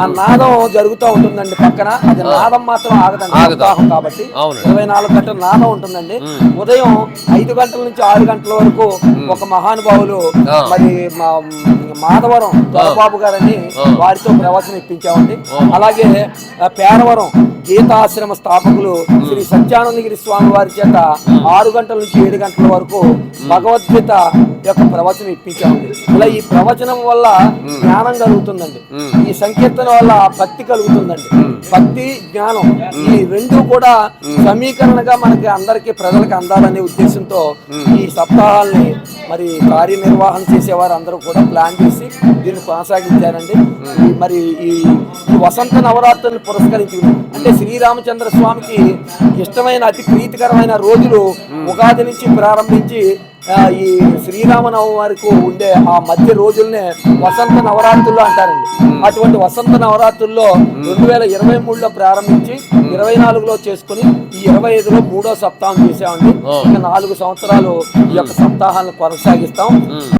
ఆ నాదం జరుగుతూ ఉంటుందండి పక్కన. అది నాదం మాత్రం ఆగదండి ఆగదు. సప్తాహం కాబట్టి. ఇరవై నాలుగు గంటల నాదం ఉంటుందండి. ఉదయం ఐదు గంటల నుంచి ఆరు గంటల వరకు ఒక మహానుభావులు. మరి మా మాధవరం దొరబాబు గారని వారితో ప్రవచనం ఇప్పించామండి. అలాగే పేరవరం గీతాశ్రమ స్థాపకులు శ్రీ సత్యానందగిరి స్వామి వారి చేత ఆరు గంటల నుంచి ఏడు గంటల వరకు భగవద్గీత యొక్క ప్రవచనం ఇప్పించామండి ఇలా ఈ ప్రవచనం వల్ల జ్ఞానం కలుగుతుందండి. ఈ సంకీర్తన వల్ల భక్తి కలుగుతుందండి. భక్తి జ్ఞానం ఈ రెండు కూడా సమీకరణగా మనకి అందరికి ప్రజలకు అందాలనే ఉద్దేశంతో ఈ సప్తాహాల్ని మరి కార్యనిర్వహణ చేసేవారు అందరూ కూడా ప్లాన్ చేసి దీన్ని కొనసాగించారండి. మరి ఈ ఈ వసంత నవరాత్రులను పురస్కరించి అంటే శ్రీరామచంద్ర స్వామికి ఇష్టమైన అతి ప్రీతికరమైన రోజులు ఉగాది నుంచి ప్రారంభించి ఈ శ్రీరామనవమి వరకు ఉండే ఆ మధ్య రోజుల్నే వసంత నవరాత్రులు అంటారండి. అటువంటి వసంత నవరాత్రుల్లో రెండు వేల ఇరవై మూడులో ప్రారంభించి ఇరవై నాలుగులో చేసుకుని ఈ ఇరవై ఐదులో మూడో సప్తాహం చేసామండి. ఇంకా నాలుగు సంవత్సరాలు ఈ యొక్క సప్తాహాలను కొనసాగిస్తాం.